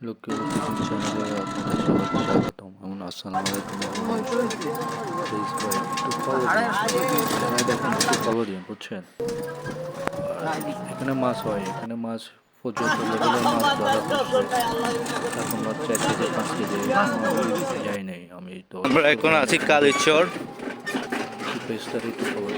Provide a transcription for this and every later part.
লক্ষ্মী প্রতিদিন চ্যানেলে আপনাদের সবাইকে স্বাগতম। এমন আসসালামু আলাইকুম। প্লিজ একটু খবর দিন। চ্যানেলে দেখেন দিন বুঝছেন? এখানে মাছ হয় এখানে মাছ পর্যন্ত লেভেলের মাছ ধরা এখন মাছ চার কেজি পাঁচ কেজি যাই নাই আমি তো আমরা এখন আছি কালীচর খবর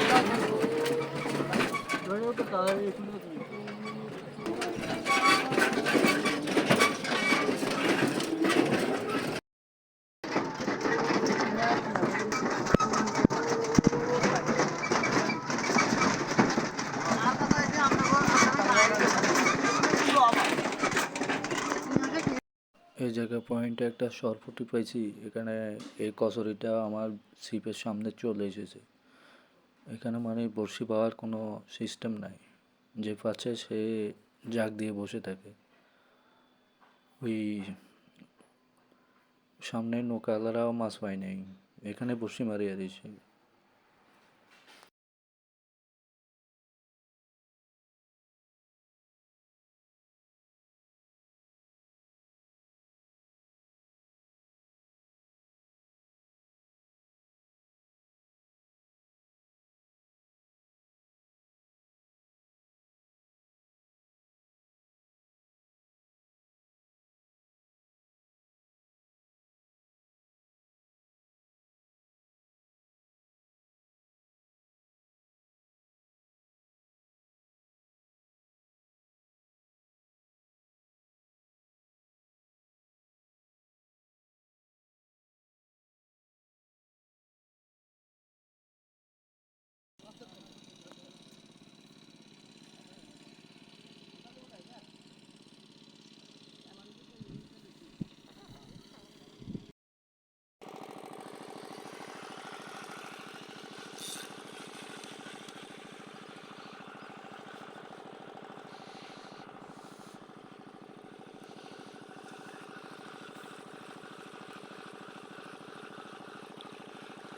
এই জায়গায় পয়েন্টে একটা সরপুটি পাইছি এখানে এই কচুরিটা আমার ছিপের সামনে চলে এসেছে। এখানে মানে বড়শি পাওয়ার কোনো সিস্টেম নাই। যে পাচ্ছে সে জাগ দিয়ে বসে থাকে। ওই সামনে নৌকালারাও মাছ পায় নাই। এখানে বড়শি মারিয়ে দিয়েছে।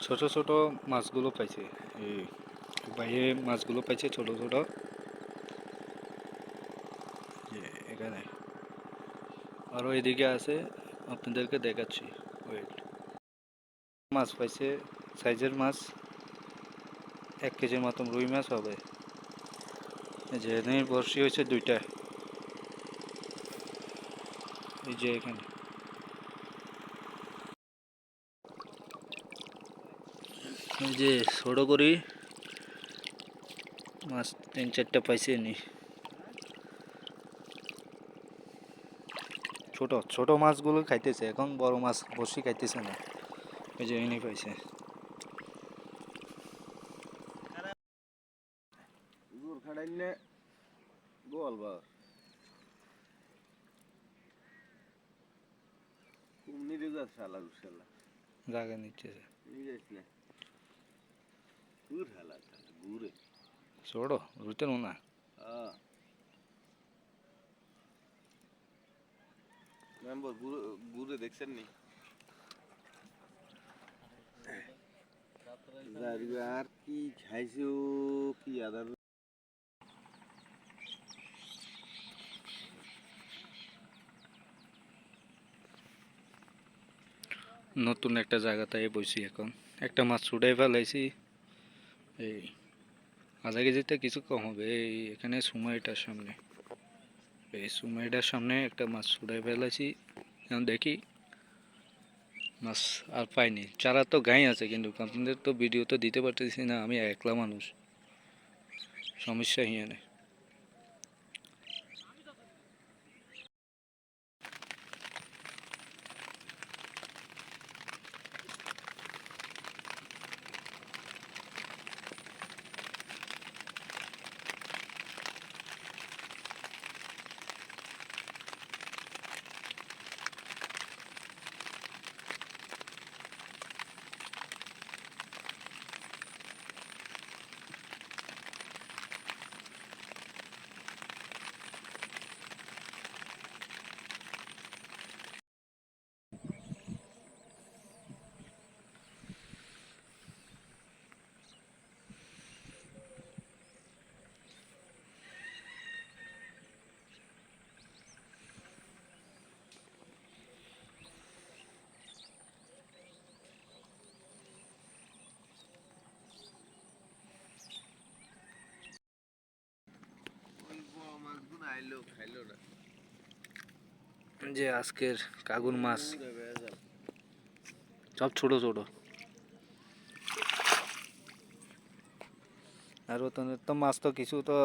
ছোট ছোট মাছগুলো পাইছে। এই বাইরে মাছগুলো পাইছে ছোট ছোট। এখানে। আরও এদিকে আছে, আপনাদেরকে দেখাচ্ছি। ওয়েট মাছ পাইছে, সাইজের মাছ, এক কেজির মতন রুই মাছ হবে। যে বর্ষি হয়েছে দুইটা। এই যে এখানে। এই যে ছোট করি মাছ তিন চারটা পাইছে নি। ছোট ছোট মাছগুলো খাইতেছে এখন বড় মাছ বসি খাইতেছে না। ওই যে এনে পাইছে। জায়গা নিচ্ছে না হ্যাঁ মেম্বার গুরে গুরে দেখছেন নি আর কি খাইছো কি আদার নতুন একটা জায়গাতে বসি এখন। একটা মাছ ছুটাই ফেলাইছি এই আধা কেজিতে কিছু কম হবে। এই এখানে সুমাইটার সামনে। এই সুমাইটার সামনে একটা মাছ ছুড়ে ফেলেছি। এখন দেখি। মাছ আর পাইনি। চারা তো গাই আছে, কিন্তু আপনাদের তো ভিডিও তো দিতে পারতেছি না। আমি একলা মানুষ। সমস্যা যে আজকের কাগুন মাছ। সব ছোট ছোট। আর তো মাছ তো কিছু তো